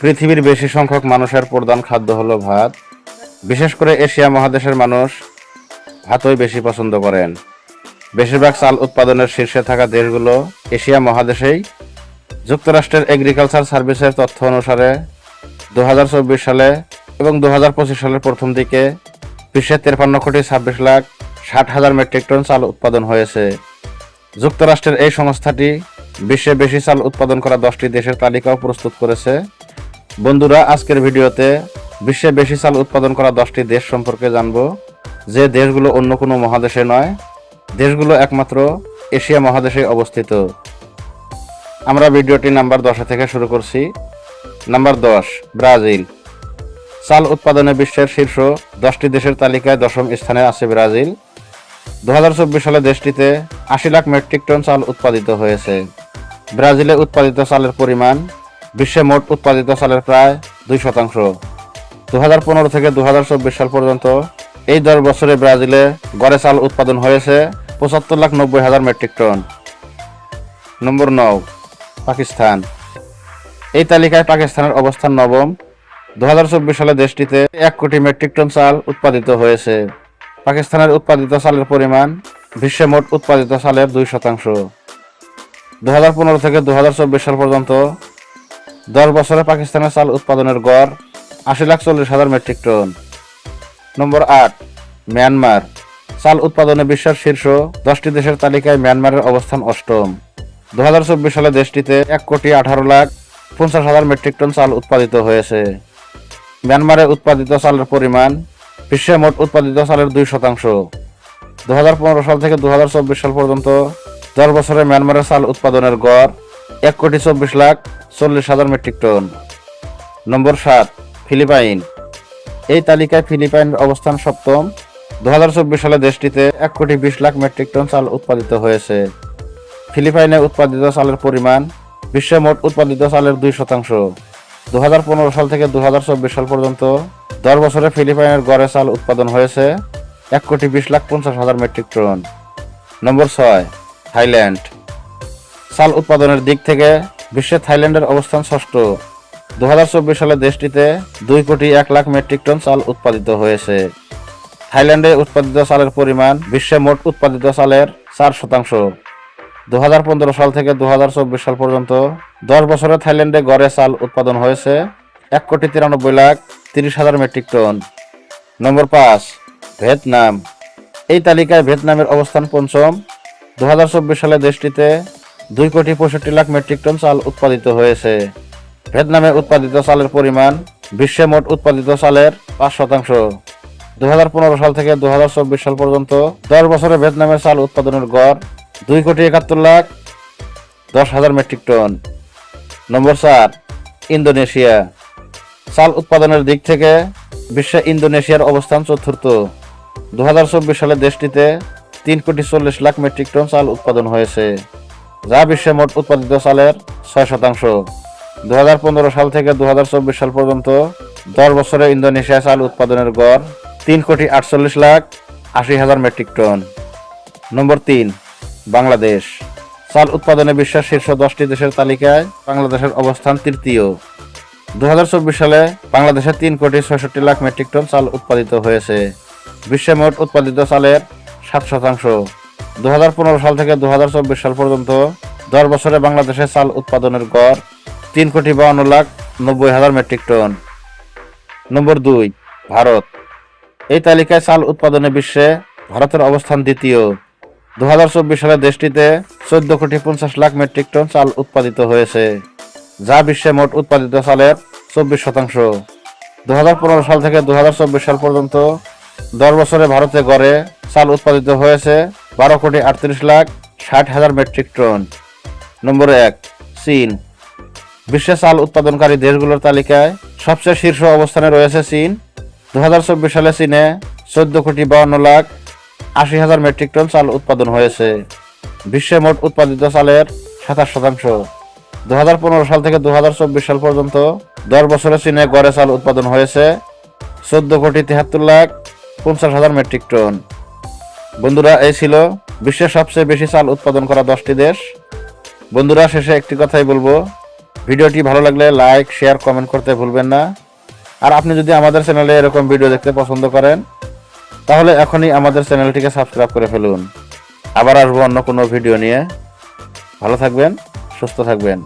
পৃথিবীর বেশি সংখ্যক মানুষের প্রধান খাদ্য হলো ভাত। বিশেষ করে এশিয়া মহাদেশের মানুষ ভাতই বেশি পছন্দ করেন। বেশিরভাগ চাল উৎপাদনের শীর্ষে থাকা দেশগুলো এশিয়া মহাদেশেই। যুক্তরাষ্ট্রের এগ্রিকালচার সার্ভিসের তথ্য অনুসারে দু হাজার চব্বিশ সালে এবং দু হাজার পঁচিশ সালের প্রথম দিকে বিশ্বের তেরপান্ন কোটি ছাব্বিশ লাখ ষাট হাজার মেট্রিক টন চাল উৎপাদন হয়েছে। যুক্তরাষ্ট্রের এই সংস্থাটি বিশ্বে বেশি চাল উৎপাদন করা দশটি দেশের তালিকাও প্রস্তুত করেছে। বন্ধুরা, আজকের ভিডিওতে বিশ্বে বেশি চাল উৎপাদন করা দশটি দেশ সম্পর্কে জানব। যে দেশগুলো অন্য কোনো মহাদেশে নয়, দেশগুলো একমাত্র এশিয়া মহাদেশে অবস্থিত। আমরা ভিডিওটি নাম্বার দশে থেকে শুরু করছি। নাম্বার দশ, ব্রাজিল। চাল উৎপাদনে বিশ্বের শীর্ষ দশটি দেশের তালিকায় দশম স্থানে আছে ব্রাজিল। দু হাজার চব্বিশ সালে দেশটিতে আশি লাখ মেট্রিক টন চাল উৎপাদিত হয়েছে। ব্রাজিলে উৎপাদিত চালের পরিমাণ বিশ্বে মোট উৎপাদিত চালের প্রায় দুই শতাংশ। দু হাজার পনেরো থেকে দু হাজার চব্বিশ সাল পর্যন্ত এই দশ বছরে ব্রাজিলে গড়ে চাল উৎপাদন হয়েছে পঁচাত্তর লাখ নব্বই হাজার মেট্রিক টন। নম্বর নৌ পাকিস্তান। এই তালিকায় পাকিস্তানের অবস্থান নবম। দু হাজার চব্বিশ সালে দেশটিতে এক কোটি মেট্রিক টন চাল উৎপাদিত হয়েছে। পাকিস্তানের উৎপাদিত চালের পরিমাণ বিশ্বে মোট উৎপাদিত চালের দুই শতাংশ। দুহাজার পনেরো থেকে দু হাজার চব্বিশ সাল পর্যন্ত দশ বছরে পাকিস্তানের চাল উৎপাদনের গড় আশি লাখ চল্লিশ হাজার মেট্রিক টন। নম্বর আট, মিয়ানমার। চাল উৎপাদনে বিশ্বের শীর্ষ দশটি দেশের তালিকায় মিয়ানমারের অবস্থান অষ্টম। দু হাজার চব্বিশ সালে দেশটিতে এক কোটি আঠারো লাখ পঞ্চাশ হাজার মেট্রিক টন চাল উৎপাদিত হয়েছে। মিয়ানমারে উৎপাদিত চালের পরিমাণ বিশ্বে মোট উৎপাদিত চালের দুই শতাংশ। দু হাজার পনেরো সাল থেকে দু হাজার চব্বিশ সাল পর্যন্ত দশ বছরে মিয়ানমারের চাল উৎপাদনের গড় এক কোটি চব্বিশ লাখ চল্লিশ হাজার মেট্রিক টন। নম্বর সাত, ফিলিপাইন। এই তালিকায় ফিলিপাইনের অবস্থান সপ্তম। দু হাজার চব্বিশ সালে দেশটিতে এক কোটি বিশ লাখ মেট্রিক টন চাল উৎপাদিত হয়েছে। ফিলিপাইনে উৎপাদিত চালের পরিমাণ বিশ্বে মোট উৎপাদিত চালের দুই শতাংশ। দুহাজার পনেরো সাল থেকে দু হাজার চব্বিশ সাল পর্যন্ত দশ বছরে ফিলিপাইনের গড়ে চাল উৎপাদন হয়েছে এক কোটি বিশ লাখ পঞ্চাশ হাজার মেট্রিক টন। নম্বর ছয়, থাইল্যান্ড। চাল উৎপাদনের দিক থেকে বিশ্বে থাইল্যান্ডের অবস্থান ষষ্ঠ। দু হাজার চব্বিশ সালে দেশটিতে দুই কোটি এক লাখ মেট্রিক টন চাল উৎপাদিত হয়েছে। থাইল্যান্ডে উৎপাদিত চালের পরিমাণ বিশ্বে মোট উৎপাদিত চালের চার শতাংশ। দু হাজার পনেরো সাল থেকে দু হাজার চব্বিশ সাল পর্যন্ত দশ বছরে থাইল্যান্ডে গড়ে চাল উৎপাদন হয়েছে এক কোটি তিরানব্বই লাখ তিরিশ হাজার মেট্রিক টন। নম্বর পাঁচ, ভিয়েতনাম। এই তালিকায় ভিয়েতনামের অবস্থান পঞ্চম। দু হাজার চব্বিশ সালে দেশটিতে দুই কোটি পঁয়ষট্টি লাখ মেট্রিক টন চাল উৎপাদিত হয়েছে। ভিয়েতনামে উৎপাদিত চালের পরিমাণ বিশ্বে মোট উৎপাদিত চালের পাঁচ শতাংশ। দু হাজার পনেরো সাল থেকে দু হাজার চব্বিশ সাল পর্যন্ত দশ বছরে ভিয়েতনামের চাল উৎপাদনের গড় দুই কোটি একাত্তর লাখ দশ হাজার মেট্রিক টন। নম্বর চার, ইন্দোনেশিয়া। চাল উৎপাদনের দিক থেকে বিশ্বে ইন্দোনেশিয়ার অবস্থান চতুর্থ। দু হাজার চব্বিশ সালে দেশটিতে তিন কোটি চল্লিশ লাখ মেট্রিক টন চাল উৎপাদন হয়েছে। যা বিশ্বে মোট উৎপাদিত চালের ছয় শতাংশ। দু হাজার পনেরো সাল থেকে দু হাজার চব্বিশ সাল পর্যন্ত দশ বছরে ইন্দোনেশিয়া চাল উৎপাদনের গড় তিন কোটি আটচল্লিশ লাখ আশি হাজার মেট্রিক টন। নম্বর তিন, বাংলাদেশ। চাল উৎপাদনে বিশ্বের শীর্ষ দশটি দেশের তালিকায় বাংলাদেশের অবস্থান তৃতীয়। দু হাজার চব্বিশ সালে বাংলাদেশে তিন কোটি ছয়ষট্টি লাখ মেট্রিক টন চাল উৎপাদিত হয়েছে। বিশ্বে মোট উৎপাদিত চালের সাত শতাংশ। দু হাজার পনেরো সাল থেকে দু হাজার চব্বিশ সাল পর্যন্ত দশ বছরে বাংলাদেশে চাল উৎপাদনের গড় তিন কোটি বাউন্ন লাখ নব্বই হাজার মেট্রিক টন। নম্বর দুই, ভারত। এই তালিকায় চাল উৎপাদনে বিশ্বে ভারতের অবস্থান দ্বিতীয়। দু হাজার চব্বিশ সালে দেশটিতে চোদ্দ কোটি পঞ্চাশ লাখ মেট্রিক টন চাল উৎপাদিত হয়েছে, যা বিশ্বে মোট উৎপাদিত চালের চব্বিশ শতাংশ। দুহাজার পনেরো সাল থেকে দু হাজার চব্বিশ সাল পর্যন্ত দশ বছরে ভারতে গড়ে চাল উৎপাদিত হয়েছে বারো কোটি আটত্রিশ লাখ ষাট হাজার মেট্রিক টন। নম্বর এক, চীন। বিশ্বে চাল উৎপাদনকারী দেশগুলোর তালিকায় সবচেয়ে শীর্ষ অবস্থানে রয়েছে চীন। দু হাজার চব্বিশ সালে চীনে চোদ্দ কোটি বাউন্ন লাখ আশি হাজার মেট্রিক টন চাল উৎপাদন হয়েছে। বিশ্বে মোট উৎপাদিত চালের সাতাশ শতাংশ। দু হাজার পনেরো সাল থেকে দু হাজার চব্বিশ সাল পর্যন্ত দশ বছরে চীনে গড়ে চাল উৎপাদন হয়েছে চোদ্দ কোটি তেহাত্তর লাখ পঞ্চাশ হাজার মেট্রিক টন। বন্ধুরা, এই ছিল বিশ্বের সবচেয়ে বেশি চাল উৎপাদন করা দশটি দেশ। বন্ধুরা, শেষে একটি কথাই বলব। ভিডিওটি ভালো লাগলে লাইক, শেয়ার, কমেন্ট করতে ভুলবেন না। আর আপনি যদি আমাদের চ্যানেলে এরকম ভিডিও দেখতে পছন্দ করেন, তাহলে এখনই আমাদের চ্যানেলটিকে সাবস্ক্রাইব করে ফেলুন। আবার আসব অন্য কোনো ভিডিও নিয়ে। ভালো থাকবেন, সুস্থ থাকবেন।